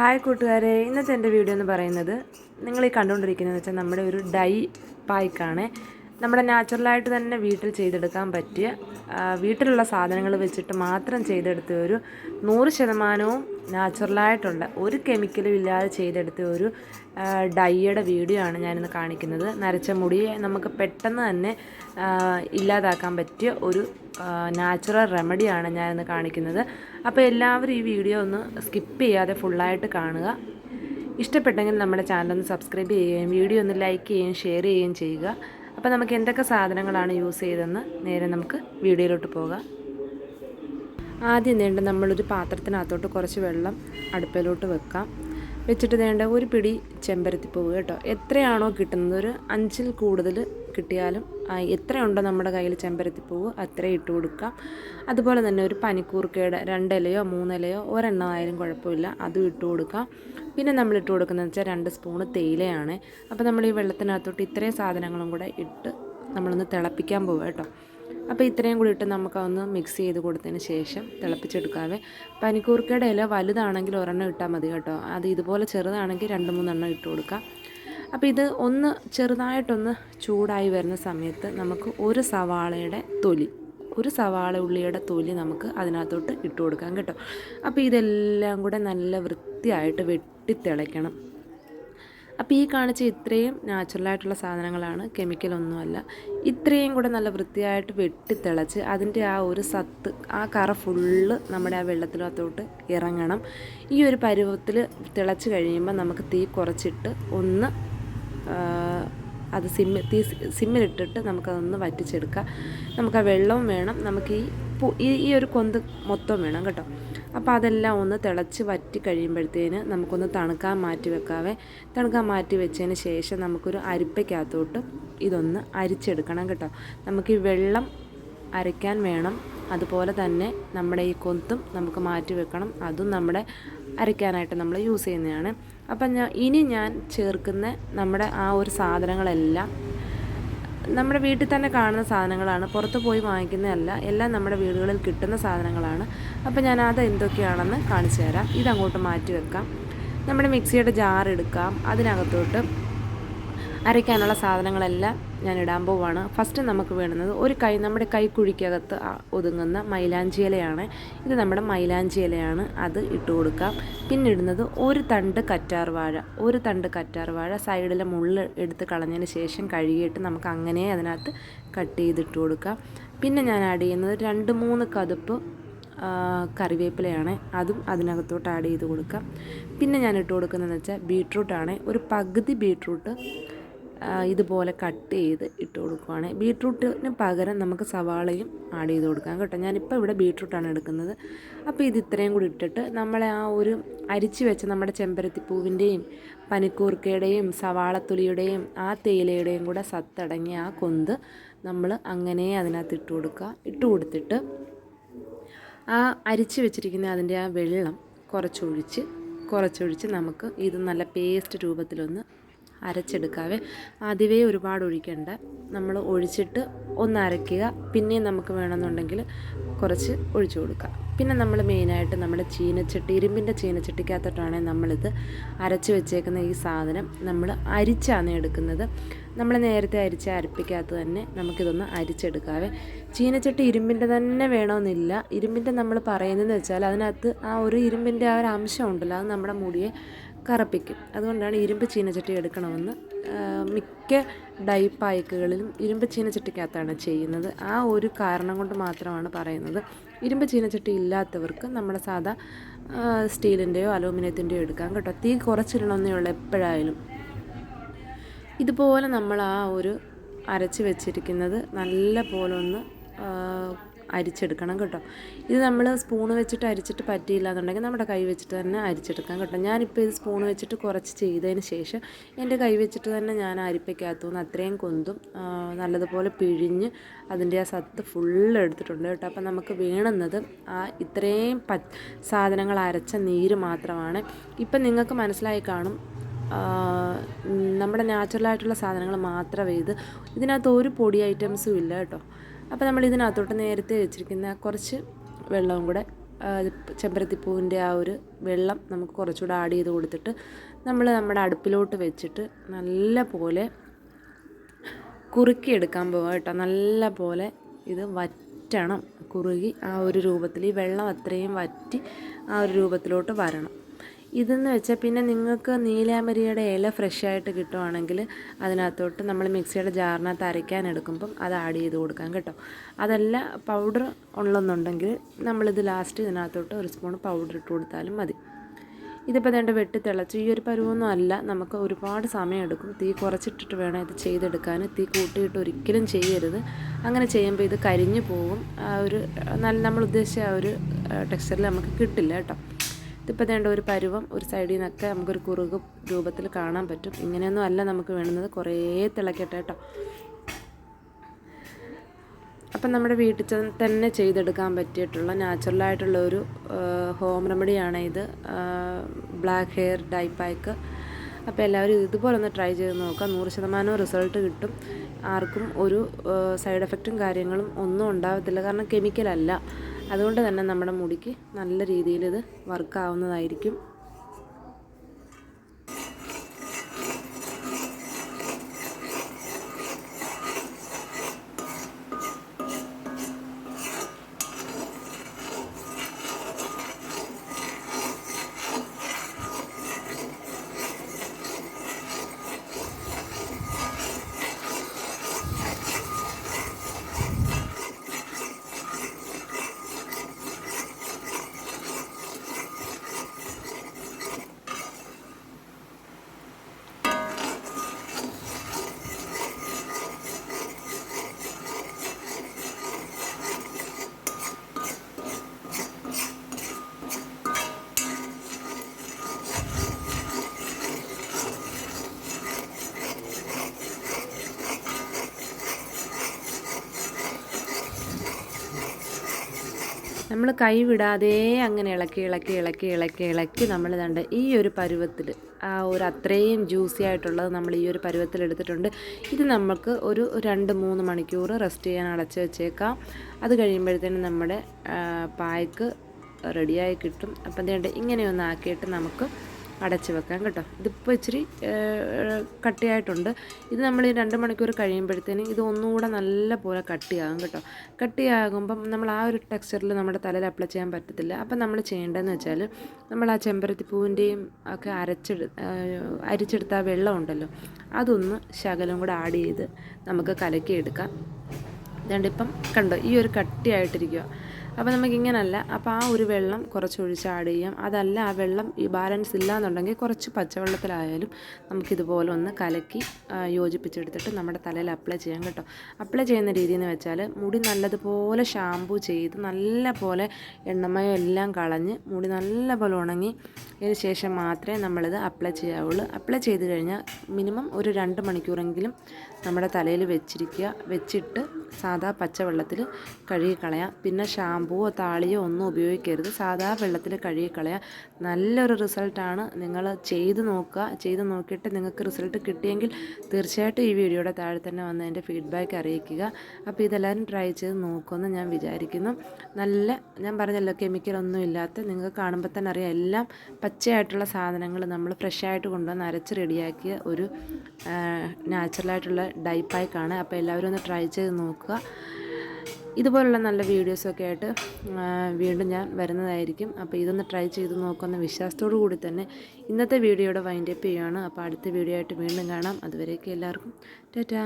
Hi കൂട്ടുകാരെ ഇന്നത്തെ എന്റെ വീഡിയോ എന്ന് പറയുന്നത് നിങ്ങൾ ഈ കണ്ടുകൊണ്ടിരിക്കുന്നത് വെച്ചാൽ നമ്മുടെ ഒരു ഡൈ പായ്ക്കാണ്. നമ്മുടെ നാച്ചുറലായിട്ട് തന്നെ വീട്ടിൽ ചെയ്തെടുക്കാൻ പറ്റിയ വീട്ടിലുള്ള സാധനങ്ങൾ വെച്ചിട്ട് മാത്രം ചെയ്തെടുത്ത ഒരു നൂറ് ശതമാനവും നാച്ചുറലായിട്ടുള്ള ഒരു കെമിക്കലും ഇല്ലാതെ ചെയ്തെടുത്ത ഒരു ഡൈയുടെ വീഡിയോ ആണ് ഞാനിന്ന് കാണിക്കുന്നത്. നരച്ച മുടിയെ നമുക്ക് പെട്ടെന്ന് തന്നെ ഇല്ലാതാക്കാൻ പറ്റിയ ഒരു നാച്ചുറൽ റെമഡിയാണ് ഞാനിന്ന് കാണിക്കുന്നത്. അപ്പോൾ എല്ലാവരും ഈ വീഡിയോ ഒന്ന് സ്കിപ്പ് ചെയ്യാതെ ഫുള്ളായിട്ട് കാണുക. ഇഷ്ടപ്പെട്ടെങ്കിൽ നമ്മുടെ ചാനൽ ഒന്ന് സബ്സ്ക്രൈബ് ചെയ്യുകയും വീഡിയോ ഒന്ന് ലൈക്ക് ചെയ്യുകയും ഷെയർ ചെയ്യുകയും ചെയ്യുക. അപ്പോൾ നമുക്ക് എന്തൊക്കെ സാധനങ്ങളാണ് യൂസ് ചെയ്തതെന്ന് നേരെ നമുക്ക് വീഡിയോയിലോട്ട് പോകാം. ആദ്യം വേണ്ട നമ്മളൊരു പാത്രത്തിനകത്തോട്ട് കുറച്ച് വെള്ളം അടുപ്പിലോട്ട് വെക്കാം. വെച്ചിട്ട് വേണ്ട ഒരു പിടി ചെമ്പരത്തിപ്പൂവ് കേട്ടോ. എത്രയാണോ കിട്ടുന്നത്? ഒരു അഞ്ചിൽ കൂടുതൽ കിട്ടിയാലും എത്രയുണ്ടോ നമ്മുടെ കയ്യിൽ ചെമ്പരത്തിപ്പൂവ് അത്രയും ഇട്ട് കൊടുക്കാം. അതുപോലെ തന്നെ ഒരു പനിക്കൂർക്കയുടെ രണ്ടിലയോ മൂന്നിലയോ ഒരെണ്ണമായാലും കുഴപ്പമില്ല അതും ഇട്ട് കൊടുക്കാം. പിന്നെ നമ്മൾ ഇട്ട് കൊടുക്കുന്നത് വെച്ചാൽ രണ്ട് സ്പൂണ് തേയിലയാണ്. അപ്പോൾ നമ്മൾ ഈ വെള്ളത്തിനകത്തോട്ട് ഇത്രയും സാധനങ്ങളും കൂടെ ഇട്ട് നമ്മളൊന്ന് തിളപ്പിക്കാൻ പോവുക കേട്ടോ. അപ്പോൾ ഇത്രയും കൂടി ഇട്ട് നമുക്കൊന്ന് മിക്സ് ചെയ്ത് കൊടുത്തതിന് ശേഷം തിളപ്പിച്ചെടുക്കാവേ. പനിക്കൂർക്കയുടെ ഇല വലുതാണെങ്കിൽ ഒരെണ്ണം ഇട്ടാൽ മതി കേട്ടോ. അത് ഇതുപോലെ ചെറുതാണെങ്കിൽ രണ്ട് മൂന്നെണ്ണം ഇട്ട് കൊടുക്കാം. അപ്പോൾ ഇത് ഒന്ന് ചെറുതായിട്ടൊന്ന് ചൂടായി വരുന്ന സമയത്ത് നമുക്ക് ഒരു സവാളയുടെ തൊലി ഒരു സവാള ഉള്ളിയുടെ തൊലി നമുക്ക് അതിനകത്തോട്ട് ഇട്ട് കൊടുക്കാം കേട്ടോ. അപ്പോൾ ഇതെല്ലാം കൂടെ നല്ല വൃത്തിയായിട്ട് വെട്ടിത്തിളയ്ക്കണം. അപ്പോൾ ഈ കാണിച്ച ഇത്രയും നാച്ചുറലായിട്ടുള്ള സാധനങ്ങളാണ് കെമിക്കലൊന്നുമല്ല ഇത്രയും കൂടെ നല്ല വൃത്തിയായിട്ട് വെട്ടിത്തിളച്ച് അതിന്റെ ആ ഒരു സത്ത് ആ കറ ഫുള്ള് നമ്മുടെ ആ വെള്ളത്തിനകത്തോട്ട് ഇറങ്ങണം. ഈ ഒരു പരുവത്തിൽ തിളച്ച് കഴിയുമ്പോൾ നമുക്ക് തീ കുറച്ചിട്ട് ഒന്ന് അത് സിമ്മ് തീ സിമ്മിലിട്ടിട്ട് നമുക്കതൊന്ന് വറ്റിച്ചെടുക്കാം. നമുക്ക് ആ വെള്ളവും വേണം. നമുക്ക് ഈ ഈ ഈ ഒരു കൊന്ത് മൊത്തം വേണം കേട്ടോ. അപ്പോൾ അതെല്ലാം ഒന്ന് തിളച്ച് വറ്റി കഴിയുമ്പോഴത്തേന് നമുക്കൊന്ന് തണുക്കാൻ മാറ്റി വെക്കാവേ. തണുക്കാൻ മാറ്റി വെച്ചതിന് ശേഷം നമുക്കൊരു അരിപ്പയ്ക്കകത്തോട്ട് ഇതൊന്ന് അരിച്ചെടുക്കണം കേട്ടോ. നമുക്ക് ഈ വെള്ളം അരയ്ക്കാൻ വേണം. അതുപോലെ തന്നെ നമ്മുടെ ഈ കൊന്തും നമുക്ക് മാറ്റി വെക്കണം. അതും നമ്മുടെ അരയ്ക്കാനായിട്ട് നമ്മൾ യൂസ് ചെയ്യുന്നതാണ്. അപ്പം ഞാൻ ഇനി ഞാൻ ചേർക്കുന്ന നമ്മുടെ ആ ഒരു സാധനങ്ങളെല്ലാം നമ്മുടെ വീട്ടിൽ തന്നെ കാണുന്ന സാധനങ്ങളാണ് പുറത്ത് പോയി വാങ്ങിക്കുന്നതല്ല എല്ലാം നമ്മുടെ വീടുകളിൽ കിട്ടുന്ന സാധനങ്ങളാണ്. അപ്പോൾ ഞാൻ അത് എന്തൊക്കെയാണെന്ന് കാണിച്ചു തരാം. ഇതങ്ങോട്ട് മാറ്റി വെക്കാം. നമ്മുടെ മിക്സിയുടെ ജാർ എടുക്കാം. അതിനകത്തോട്ട് അരയ്ക്കാനുള്ള സാധനങ്ങളെല്ലാം ഞാൻ ഇടാൻ പോവാണ്. ഫസ്റ്റ് നമുക്ക് വേണ്ടുന്നത് ഒരു കൈ നമ്മുടെ കൈക്കുഴിക്കകത്ത് ഒതുങ്ങുന്ന മൈലാഞ്ചി ഇലയാണ്. ഇത് നമ്മുടെ മൈലാഞ്ചി ഇലയാണ്. അത് ഇട്ട് കൊടുക്കാം. പിന്നെ ഇടുന്നത് ഒരു തണ്ട് കറ്റാർ വാഴ. ഒരു തണ്ട് കറ്റാർ വാഴ സൈഡിലെ മുള്ള് എടുത്ത് കളഞ്ഞതിന് ശേഷം കഴുകിയിട്ട് നമുക്ക് അങ്ങനെ അതിനകത്ത് കട്ട് ചെയ്തിട്ട് കൊടുക്കാം. പിന്നെ ഞാൻ ആഡ് ചെയ്യുന്നത് രണ്ട് മൂന്ന് കതുപ്പ് കറിവേപ്പിലയാണ്. അതും അതിനകത്തോട്ട് ആഡ് ചെയ്ത് കൊടുക്കാം. പിന്നെ ഞാൻ ഇട്ട് കൊടുക്കുന്നതെന്ന് വെച്ചാൽ ബീട്രൂട്ടാണ് ഒരു പകുതി ബീട്രൂട്ട് ഇതുപോലെ കട്ട് ചെയ്ത് ഇട്ട് കൊടുക്കുവാണ്. ബീട്രൂട്ടിന് പകരം നമുക്ക് സവാളയും ആഡ് ചെയ്ത് കൊടുക്കാം കേട്ടോ. ഞാനിപ്പോൾ ഇവിടെ ബീട്രൂട്ടാണ് എടുക്കുന്നത്. അപ്പോൾ ഇത് ഇത്രയും കൂടി ഇട്ടിട്ട് നമ്മളെ ആ ഒരു അരിച്ച് വെച്ച നമ്മുടെ ചെമ്പരത്തിപ്പൂവിന്റെയും പനിക്കൂർക്കയുടെയും സവാളത്തുലിയുടെയും ആ തേയിലയുടെയും കൂടെ സത്തടങ്ങിയ ആ കൊന്ത് നമ്മൾ അങ്ങനെ അതിനകത്ത് ഇട്ട് കൊടുക്കുക. ഇട്ട് കൊടുത്തിട്ട് ആ അരിച്ച് വെച്ചിരിക്കുന്ന അതിന്റെ ആ വെള്ളം കുറച്ചൊഴിച്ച് കുറച്ചൊഴിച്ച് നമുക്ക് ഇത് നല്ല പേസ്റ്റ് രൂപത്തിലൊന്ന് അരച്ചെടുക്കാവേ. ആദ്യമേ ഒരുപാട് ഒഴിക്കണ്ട. നമ്മൾ ഒഴിച്ചിട്ട് ഒന്ന് അരയ്ക്കുക. പിന്നെയും നമുക്ക് വേണമെന്നുണ്ടെങ്കിൽ കുറച്ച് ഒഴിച്ചു കൊടുക്കുക. പിന്നെ നമ്മൾ മെയിനായിട്ട് നമ്മുടെ ചീനച്ചട്ടി ഇരുമ്പിന്റെ ചീനച്ചട്ടിക്കകത്തോട്ടാണ് നമ്മളിത് അരച്ച് വെച്ചേക്കുന്ന ഈ സാധനം നമ്മൾ അരിച്ചാണ് എടുക്കുന്നത്. നമ്മൾ നേരത്തെ അരിച്ച അരപ്പിക്കകത്ത് തന്നെ നമുക്കിതൊന്ന് അരിച്ചെടുക്കാവേ. ചീനച്ചട്ടി ഇരുമ്പിന്റെ തന്നെ വേണമെന്നില്ല. ഇരുമ്പിന്റെ നമ്മൾ പറയുന്നതെന്ന് വെച്ചാൽ അതിനകത്ത് ആ ഒരു ഇരുമ്പിന്റെ ആ ഒരു അംശം ഉണ്ടല്ലോ. അത് നമ്മുടെ മുടിയെ കറപ്പിക്കും. അതുകൊണ്ടാണ് ഇരുമ്പ് ചീനച്ചട്ടി എടുക്കണമെന്ന് മിക്ക ഡൈ പായ്ക്കുകളിലും ഇരുമ്പ് ചീനച്ചട്ടിക്കകത്താണ് ചെയ്യുന്നത്. ആ ഒരു കാരണം കൊണ്ട് മാത്രമാണ് പറയുന്നത്. ഇരുമ്പ് ചീനച്ചട്ടി ഇല്ലാത്തവർക്ക് നമ്മുടെ സാധാ സ്റ്റീലിന്റെയോ അലൂമിനിയത്തിന്റെയോ എടുക്കാം കേട്ടോ. തീ കുറച്ചിടണമെന്നേ ഉള്ളൂ എപ്പോഴായാലും. ഇതുപോലെ നമ്മൾ ആ ഒരു അരച്ച് വെച്ചിരിക്കുന്നത് നല്ല പോലെ ഒന്ന് അരിച്ചെടുക്കണം കേട്ടോ. ഇത് നമ്മൾ സ്പൂൺ വെച്ചിട്ട് അരിച്ചിട്ട് പറ്റിയില്ല എന്നുണ്ടെങ്കിൽ നമ്മുടെ കൈ വെച്ചിട്ട് തന്നെ അരിച്ചെടുക്കാം കേട്ടോ. ഞാനിപ്പോൾ ഇത് സ്പൂൺ വെച്ചിട്ട് കുറച്ച് ചെയ്തതിന് ശേഷം എന്റെ കൈ വെച്ചിട്ട് തന്നെ ഞാൻ അരിപ്പയ്ക്കകത്തുനിന്ന് അത്രയും കൊന്തും നല്ലതുപോലെ പിഴിഞ്ഞ് അതിന്റെ ആ സത്ത് ഫുള്ള് എടുത്തിട്ടുണ്ട് കേട്ടോ. അപ്പം നമുക്ക് വേണമെന്നത് ആ ഇത്രയും പ സാധനങ്ങൾ അരച്ച നീര് മാത്രമാണ്. ഇപ്പം നിങ്ങൾക്ക് മനസ്സിലായി കാണും നമ്മുടെ നാച്ചുറലായിട്ടുള്ള സാധനങ്ങൾ മാത്രമേ ഇത് ഇതിനകത്ത് ഒരു പൊടി ഐറ്റംസും ഇല്ല കേട്ടോ. അപ്പോൾ നമ്മൾ ഇതിനകത്തോട്ട് നേരത്തെ വെച്ചിരിക്കുന്ന കുറച്ച് വെള്ളവും കൂടെ ചെമ്പരത്തിപ്പൂവിന്റെ ആ ഒരു വെള്ളം നമുക്ക് കുറച്ചുകൂടെ ആഡ് ചെയ്ത് കൊടുത്തിട്ട് നമ്മൾ നമ്മുടെ അടുപ്പിലോട്ട് വെച്ചിട്ട് നല്ല പോലെ കുറുക്കിയെടുക്കാൻ പോവാം കേട്ടോ. നല്ല പോലെ ഇത് വറ്റണം. കുറുകി ആ ഒരു രൂപത്തിൽ ഈ വെള്ളം അത്രയും വറ്റി ആ ഒരു രൂപത്തിലോട്ട് വരണം. ഇതെന്ന് വെച്ചാൽ പിന്നെ നിങ്ങൾക്ക് നീലാമരിയുടെ ഇല ഫ്രഷ് ആയിട്ട് കിട്ടുവാണെങ്കിൽ അതിനകത്തോട്ട് നമ്മൾ മിക്സിയുടെ ജാറിനകത്ത് അരയ്ക്കാൻ എടുക്കുമ്പം അത് ആഡ് ചെയ്ത് കൊടുക്കാം കേട്ടോ. അതല്ല പൗഡർ ഉള്ളെന്നുണ്ടെങ്കിൽ നമ്മളിത് ലാസ്റ്റ് ഇതിനകത്തോട്ട് ഒരു സ്പൂൺ പൗഡർ ഇട്ട് കൊടുത്താലും മതി. ഇതിപ്പോൾ വേണ്ട വെട്ടി തിളച്ചു. ഈ ഒരു പരുവൊന്നും അല്ല. നമുക്ക് ഒരുപാട് സമയമെടുക്കും തീ കുറച്ചിട്ടിട്ട് വേണം ഇത് ചെയ്തെടുക്കാൻ തീ കൂട്ടിയിട്ട് ഒരിക്കലും ചെയ്യരുത്. അങ്ങനെ ചെയ്യുമ്പോൾ ഇത് കരിഞ്ഞു പോകും ആ ഒരു നല്ല നമ്മൾ ഉദ്ദേശിച്ച ആ ഒരു ടെക്സ്ചറിൽ നമുക്ക് കിട്ടില്ല കേട്ടോ. ഇതിപ്പോൾ വേണ്ട ഒരു പരുവം ഒരു സൈഡിൽ നിന്നൊക്കെ നമുക്കൊരു കുറുക് രൂപത്തിൽ കാണാൻ പറ്റും. ഇങ്ങനെയൊന്നും അല്ല നമുക്ക് വേണ്ടുന്നത്. കുറേ തിളക്കട്ടെ കേട്ടോ. അപ്പം നമ്മുടെ വീട്ടിൽ തന്നെ ചെയ്തെടുക്കാൻ പറ്റിയിട്ടുള്ള നാച്ചുറലായിട്ടുള്ള ഒരു ഹോം റെമഡിയാണ് ഇത്. ബ്ലാക്ക് ഹെയർ ഡൈ പാക്ക് അപ്പോൾ എല്ലാവരും ഇതുപോലെ ഒന്ന് ട്രൈ ചെയ്ത് നോക്കുക. നൂറ് ശതമാനവും റിസൾട്ട് കിട്ടും. ആർക്കും ഒരു സൈഡ് എഫക്റ്റും കാര്യങ്ങളും ഒന്നും ഉണ്ടാകത്തില്ല കാരണം കെമിക്കലല്ല അതുകൊണ്ട് തന്നെ നമ്മുടെ മുടിക്ക് നല്ല രീതിയിൽ ഇത് വർക്കാവുന്നതായിരിക്കും നമ്മൾ കൈവിടാതെ അങ്ങനെ ഇളക്കി ഇളക്കി ഇളക്കി ഇളക്കി ഇളക്കി നമ്മൾ കണ്ട് ഈ ഒരു പരുവത്തിൽ ആ ഒരു അത്രയും ജ്യൂസി ആയിട്ടുള്ളത് നമ്മൾ ഈ ഒരു പരുവത്തിൽ എടുത്തിട്ടുണ്ട്. ഇത് നമുക്ക് ഒരു രണ്ട് മൂന്ന് മണിക്കൂർ റെസ്റ്റ് ചെയ്യാൻ അടച്ച് വെച്ചേക്കാം. അത് കഴിയുമ്പോഴത്തേനും നമ്മുടെ പായ്ക്ക് റെഡിയായി കിട്ടും. അപ്പം ഇങ്ങനെ ഒന്ന് ആക്കിയിട്ട് നമുക്ക് അടച്ച് വെക്കാം കേട്ടോ. ഇതിപ്പോൾ ഇച്ചിരി കട്ടിയായിട്ടുണ്ട്. ഇത് നമ്മൾ ഈ രണ്ട് മണിക്കൂർ കഴിയുമ്പോഴത്തേനും ഇത് ഒന്നുകൂടെ നല്ല പോലെ കട്ടിയാകും കേട്ടോ. കട്ടിയാകുമ്പം നമ്മൾ ആ ഒരു ടെക്സ്ചറിൽ നമ്മുടെ തലയിൽ അപ്ലൈ ചെയ്യാൻ പറ്റത്തില്ല. അപ്പം നമ്മൾ ചെയ്യേണ്ടതെന്ന് വെച്ചാൽ നമ്മൾ ആ ചെമ്പരത്തി പൂവിന്റെയും ഒക്കെ അരച്ചെടു അരിച്ചെടുത്ത ആ വെള്ളം ഉണ്ടല്ലോ അതൊന്ന് ശകലം കൂടെ ആഡ് ചെയ്ത് നമുക്ക് കലക്കിയെടുക്കാം. ഇപ്പം കണ്ടോ ഈ ഒരു കട്ടിയായിട്ടിരിക്കുക അപ്പോൾ നമുക്കിങ്ങനല്ല. അപ്പോൾ ആ ഒരു വെള്ളം കുറച്ച് ഒഴിച്ച് ആഡ് ചെയ്യാം. അതല്ല ആ വെള്ളം ഈ ബാലൻസ് ഇല്ല എന്നുണ്ടെങ്കിൽ കുറച്ച് പച്ചവെള്ളത്തിലായാലും നമുക്കിതുപോലെ ഒന്ന് കലക്കി യോജിപ്പിച്ചെടുത്തിട്ട് നമ്മുടെ തലയിൽ അപ്ലൈ ചെയ്യാം കേട്ടോ. അപ്ലൈ ചെയ്യുന്ന രീതി എന്ന് വെച്ചാൽ മുടി നല്ലതുപോലെ ഷാമ്പു ചെയ്ത് നല്ല പോലെ എണ്ണമയം എല്ലാം കളഞ്ഞ് മുടി നല്ല പോലെ ഉണങ്ങി അതിന് ശേഷം മാത്രമേ നമ്മളിത് അപ്ലൈ ചെയ്യാവുള്ളൂ. അപ്ലൈ ചെയ്ത് കഴിഞ്ഞാൽ മിനിമം ഒരു രണ്ട് മണിക്കൂറെങ്കിലും നമ്മുടെ തലയിൽ വെച്ചിരിക്കുക വെച്ചിട്ട് സാധാ പച്ചവെള്ളത്തിൽ കഴുകിക്കളയാം. പിന്നെ ഷാമ്പുവോ താളിയോ ഒന്നും ഉപയോഗിക്കരുത്. സാധാ വെള്ളത്തിൽ കഴുകിക്കളയാം. നല്ലൊരു റിസൾട്ടാണ് നിങ്ങൾ ചെയ്ത് നോക്കുക. ചെയ്ത് നോക്കിയിട്ട് നിങ്ങൾക്ക് റിസൾട്ട് കിട്ടിയെങ്കിൽ തീർച്ചയായിട്ടും ഈ വീഡിയോയുടെ താഴെ തന്നെ വന്ന് എന്റെ ഫീഡ്ബാക്ക് അറിയിക്കുക. അപ്പോൾ ഇതെല്ലാവരും ട്രൈ ചെയ്ത് നോക്കുമെന്ന് ഞാൻ വിചാരിക്കുന്നു. നല്ല ഞാൻ പറഞ്ഞല്ലോ കെമിക്കലൊന്നും ഇല്ലാത്ത നിങ്ങൾക്ക് കാണുമ്പോൾ തന്നെ അറിയാം എല്ലാം പച്ചയായിട്ടുള്ള സാധനങ്ങൾ നമ്മൾ ഫ്രഷായിട്ട് കൊണ്ടുവന്ന് അരച്ച് റെഡിയാക്കിയ ഒരു നാച്ചുറലായിട്ടുള്ള ഡൈ പായ്ക്കാണ് അപ്പോൾ എല്ലാവരും ഒന്ന് ട്രൈ ചെയ്ത് നോക്കുക ഇതുപോലുള്ള നല്ല വീഡിയോസൊക്കെ ആയിട്ട് വീണ്ടും ഞാൻ വരുന്നതായിരിക്കും. അപ്പോൾ ഇതൊന്ന് ട്രൈ ചെയ്ത് നോക്കുന്ന വിശ്വാസത്തോടു കൂടി തന്നെ ഇന്നത്തെ വീഡിയോയുടെ വൈൻഡപ്പ് ചെയ്യുകയാണ് അപ്പോൾ അടുത്ത വീഡിയോ ആയിട്ട് വീണ്ടും കാണാം. അതുവരെയൊക്കെ എല്ലാവർക്കും ടാറ്റാ.